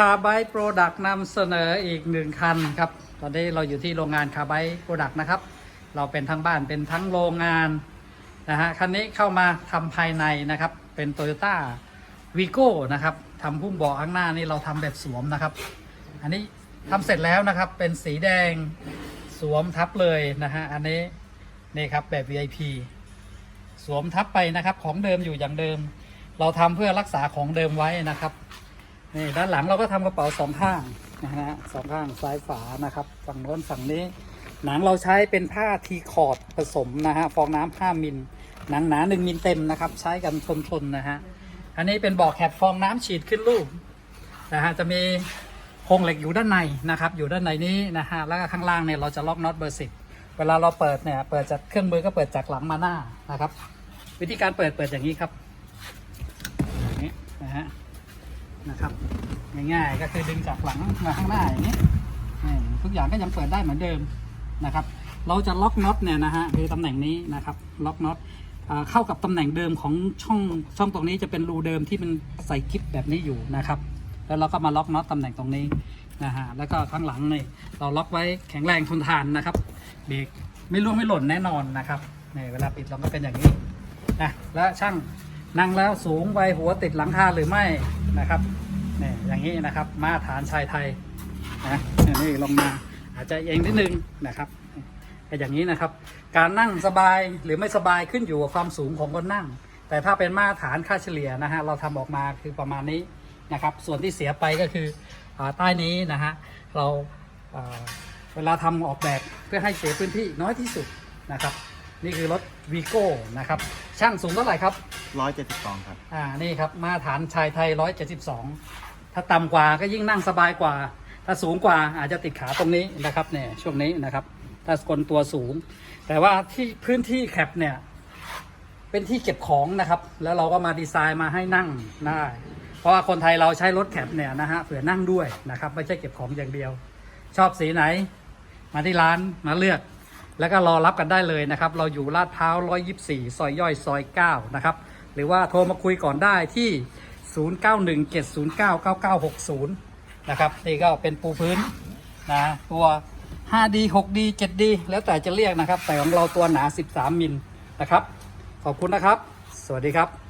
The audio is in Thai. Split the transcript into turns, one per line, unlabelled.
คาร์ไบโปรดักต์นำเสนออีกหนึ่งคันครับ ตอนนี้เราอยู่ที่โรงงานคาร์ไบโปรดักต์นะครับ เราเป็นทั้งบ้านเป็นทั้งโรงงานนะฮะคันนี้เข้ามาทำภายในนะครับ เป็น t o y ยต้าวีโก้นะครับทำพุ่มเบาะข้างหน้านี่เราทำแบบสวมนะครับ อันนี้ทำเสร็จแล้วนะครับ เป็นสีแดงสวมทับเลยนะฮะอันนี้นี่ครับแบบ VIP สวมทับไปนะครับ ของเดิมอยู่อย่างเดิม เราทำเพื่อรักษาของเดิมไว้นะครับ นี่ด้านหลังเราก็ทำกระเป๋าสองข้างนะฮะสองข้างซ้ายฝานะครับ ฝั่งโน้นฝั่งนี้ หนังเราใช้เป็นผ้าทีคอร์ดผสมนะฮะฟองน้ำ5มิลหนังหนา1มิลเต็มนะครับ ใช้กันทนๆนะฮะอันนี้เป็นบ่อแคปฟองน้ำฉีดขึ้นลูกนะฮะจะมีโครงเหล็กอยู่ด้านในนะครับ อยู่ด้านในนี้นะฮะแล้วก็ข้างล่างเนี่ยเราจะล็อกน็อตเบอร์สิบเวลาเราเปิดเนี่ยเปิดจากเครื่องมือก็เปิดจากหลังมาหน้านะครับ วิธีการเปิดเปิดอย่างนี้ครับอย่างนี้นะฮะ นะครับง่ายๆก็คือดึงจากหลังมาข้างหน้าอย่างนี้ทุกอย่างก็ยังเปิดได้เหมือนเดิมนะครับ เราจะล็อกน็อตเนี่ยนะฮะคือตำแหน่งนี้นะครับล็อกน็อตเข้ากับตำแหน่งเดิมของช่องช่องตรงนี้จะเป็นรูเดิมที่มันใส่กิ๊บแบบนี้อยู่นะครับ แล้วเราก็มาล็อกน็อตตำแหน่งตรงนี้นะฮะแล้วก็ข้างหลังนี่เราล็อกไว้แข็งแรงทนทานนะครับเบรกไม่ร่วงไม่หล่นแน่นอนนะครับนี่เวลาปิดเราก็เป็นอย่างนี้นะแล้วช่าง นั่งแล้วสูงไปหัวติดหลังคาหรือไม่นะครับนี่อย่างนี้นะครับมาตรฐานชายไทยนะนี่ลงมาอาจจะเองนิดนึงนะครับก็อย่างนี้นะครับ การนั่งสบายหรือไม่สบายขึ้นอยู่กับความสูงของคนนั่ง แต่ถ้าเป็นมาตรฐานค่าเฉลี่ยนะฮะเราทำออกมาคือประมาณนี้นะครับ ส่วนที่เสียไปก็คืออใต้นี้นะฮะเราอ่าเวลาทำออกแบบเพื่อให้เสียพื้นที่น้อยที่สุดนะครับ นี่คือรถวีโก้นะครับช่างสูงเท่าไหร่ครับ
ร้อยเจ็ดสิบสองครับ
อ่านี่ครับมาตรฐานชายไทย 172 ถ้าต่ำกว่าก็ยิ่งนั่งสบายกว่า ถ้าสูงกว่าอาจจะติดขาตรงนี้นะครับเนี่ยช่วงนี้นะครับ ถ้าคนตัวสูง แต่ว่าที่พื้นที่แคปเนี่ย เป็นที่เก็บของนะครับ แล้วเราก็มาดีไซน์มาให้นั่งได้เพราะว่าคนไทยเราใช้รถแคปเนี่ยนะฮะเผื่อนั่งด้วยนะครับไม่ใช่เก็บของอย่างเดียว ชอบสีไหน มาที่ร้านมาเลือกแล้วก็รอรับกันได้เลยนะครับ เราอยู่ลาดพร้าว 124 ซอยย่อย ซอย 9 นะครับ หรือว่าโทรมาคุยก่อนได้ที่ 0917099960 นะครับนี่ก็เป็นปูพื้นนะตัว 5D 6D 7D แล้วแต่จะเรียกนะครับ แต่ของเราตัวหนา 13 มิลนะครับ ขอบคุณนะครับ สวัสดีครับ